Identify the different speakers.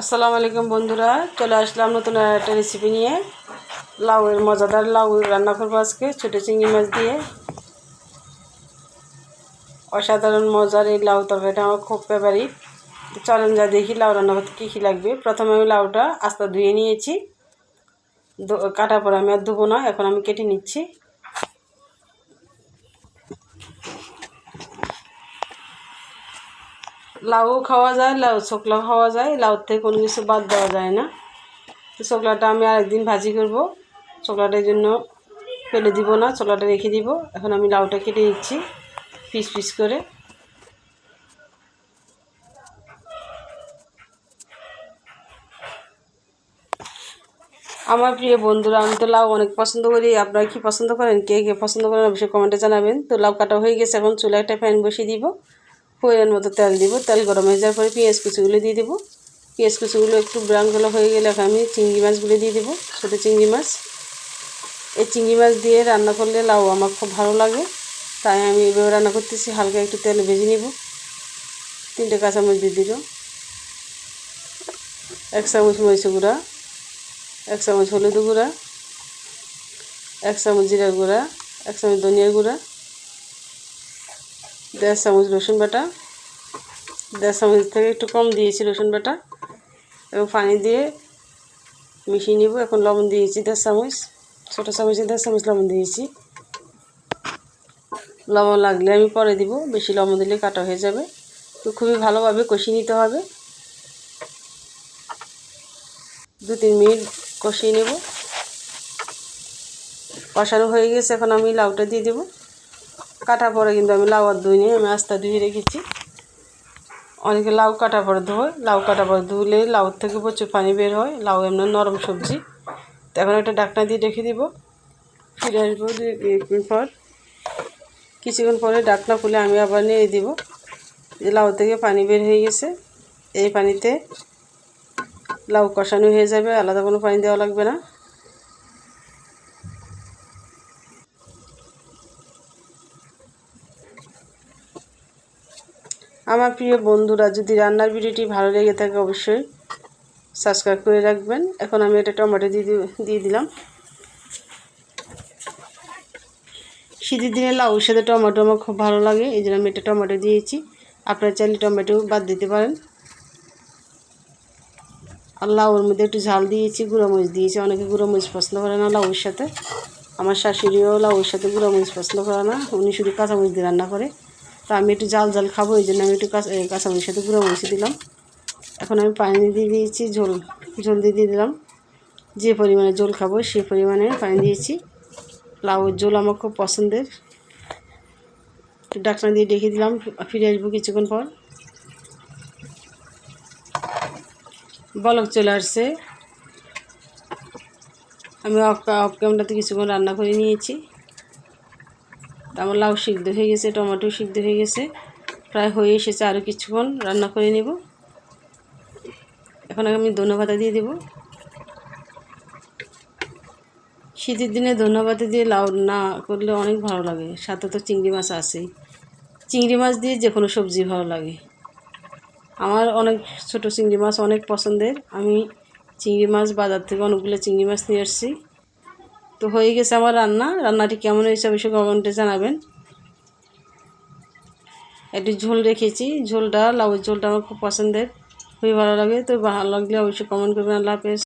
Speaker 1: আসসালামু আলাইকুম বন্ধুরা, চলে আসলাম নতুন একটা রেসিপি নিয়ে। লাউয়ের মজাদার লাউ রান্না করব আজকে, ছোটো চিংড়ি মাছ দিয়ে। অসাধারণ মজার এই লাউ তরকারিটা আমার খুব ফেভারিট চলেন যা দেখি লাউ রান্না করতে কী কী লাগবে। প্রথমে আমি লাউটা আস্তে ধুয়ে নিয়েছি। কাটার পর আমি আর ধুবো না, এখন আমি কেটে নিচ্ছি। লাউ খাওয়া যায়, লাউ ছোকলা খাওয়া যায় লাউ থেকে কোনো কিছু বাদ দেওয়া যায় না। তো ছোকলাটা আমি আরেকদিন ভাজি করব। ছোকলাটার জন্য ফেলে দিব না, ছোকলাটা রেখে দিব। এখন আমি লাউটা কেটে নিচ্ছি, পিস পিস করে। আমার প্রিয় বন্ধুরা, আমি তো লাউ অনেক পছন্দ করি। আপনারা কি পছন্দ করেন? কে কে পছন্দ করেন অবশ্যই কমেন্টে জানাবেন। তো লাউ কাটা হয়ে গেছে, এখন চুলা একটা প্যান বসিয়ে দিব। পরিমাণ মতো তেল দিব। তেল গরম হয়ে যাওয়ার পরে পেঁয়াজ কুচিগুলো দিয়ে দেবো। পেঁয়াজ কুচিগুলো একটু ব্রাউন কালো হয়ে গেলে আমি চিংড়ি মাছগুলো দিয়ে দেবো, ছোটো চিংড়ি মাছ। এই চিংড়ি মাছ দিয়ে রান্না করলে লাউ আমার খুব ভালো লাগে। তাই আমি এভাবে রান্না করতেছি, হালকা একটু তেল ভেজে নিব। তিনটে কাঁচামরিচ দিয়ে দিল এক চামচ মরিচ গুঁড়া, এক চামচ হলুদ গুঁড়া, এক চামচ জিরার গুঁড়া, এক চামচ ধনিয়ার গুঁড়া দেড় চামচ রসুন বাটা, দেড় চামচ থেকে একটু কম দিয়েছি রসুন বাটা, এবং পানি দিয়ে মিশিয়ে নিব। এখন লবণ দিয়েছি দেড় চামচ, ছোটো চামচে দেড় চামচ লবণ দিয়েছি। লবণ লাগলে আমি পরে দিব, বেশি লবণ দিলে কাটা হয়ে যাবে। তো খুবই ভালোভাবে কষিয়ে নিতে হবে। দু তিন মিনিট কষিয়ে নেব। কষানো হয়ে গেছে, এখন আমি লাউটা দিয়ে দেবো। কাটা পরে কিন্তু আমি লাউ আর ধুই নিই আমি আস্তা ধুয়ে রেখেছি। অনেকে লাউ কাটা পরে ধোয়, লাউ কাটা পরে ধুলে লাউ থেকে প্রচুর পানি বের হয়, লাউ এমনি নরম সবজি। তো এখন একটা ডাকনা দিয়ে রেখে দিব। ফিরে আসব এক মিনিট পর। কিছুক্ষণ পরে ডাকনা খুলে আমি আবার নিয়ে দিব। লাউ থেকে পানি বের হয়ে গেছে, এই পানিতে লাউ কষানো হয়ে যাবে, আলাদা কোনো পানি দেওয়া লাগবে না। আমার প্রিয় বন্ধুরা, যদি রান্নার ভিডিওটি ভালো লেগে থাকে অবশ্যই সাবস্ক্রাইব করে রাখবেন। এখন আমি এটা টমেটো দিয়ে দিয়ে দিলাম। শীতের দিনে লাউ সাথে টমেটো আমার খুব ভালো লাগে, এই জন্য আমি এটা টমেটো দিয়েছি। আপনারা চাইলে টমেটো বাদ দিতে পারেন। আর লাউর মধ্যে একটু ঝাল দিয়েছি গুঁড়ো মরিচ দিয়েছি। অনেকে গুঁড়ো মরিচ পছন্দ করে না লাউর সাথে। আমার শাশুড়িও লাউর সাথে গুঁড়ো মরিচ পছন্দ করে না, উনি শুধু কাঁচামরিচ দিয়ে রান্না করে। তো আমি একটু জাল জাল খাব এই জন্য আমি একটু কাঁচা সাথে গুঁড়ো মরিচ দিলাম। এখন আমি পানি দিয়ে দিয়েছি, ঝোল ঝোল দিয়ে দিয়ে দিলাম। যে পরিমাণে ঝোল খাব সে পরিমাণে পানি দিয়েছি। লাউয়ের ঝোল আমার খুব পছন্দের। ডাকনা দিয়ে ডেকে দিলাম, ফিরে আসব কিছুক্ষণ পর। বলক চলে আসছে। আমি অফ অফ ক্যামেরাতে কিছুক্ষণ রান্না করে নিয়েছি। আমার লাউ সিদ্ধ হয়ে গেছে, টমেটো সিদ্ধ হয়ে গেছে। প্রায় হয়ে এসেছে আরও কিছুক্ষণ রান্না করে নেব। এখন আমি ধনে পাতা দিয়ে দেব। শীতের দিনে ধনে পাতা দিয়ে লাউ না করলে অনেক ভালো লাগে। সাথে তো চিংড়ি মাছ আছেই। চিংড়ি মাছ দিয়ে যে কোনো সবজি ভালো লাগে। আমার অনেক ছোট চিংড়ি মাছ অনেক পছন্দের। আমি চিংড়ি মাছ বাজার থেকে অনেকগুলো চিংড়ি মাছ নিয়ে আসছি। তো হয়ে গেছে আমার রান্না। রান্নাটি কেমন হয়েছে অবশ্যই কমেন্টে জানাবেন। একটি ঝোল রেখেছি। ঝোলটা, লাউয়ের ঝোলটা আমার খুব পছন্দের। খুবই ভালো লাগে। তো ভালো লাগলে অবশ্যই কমেন্ট করবেন। আল্লাহ হাফেজ।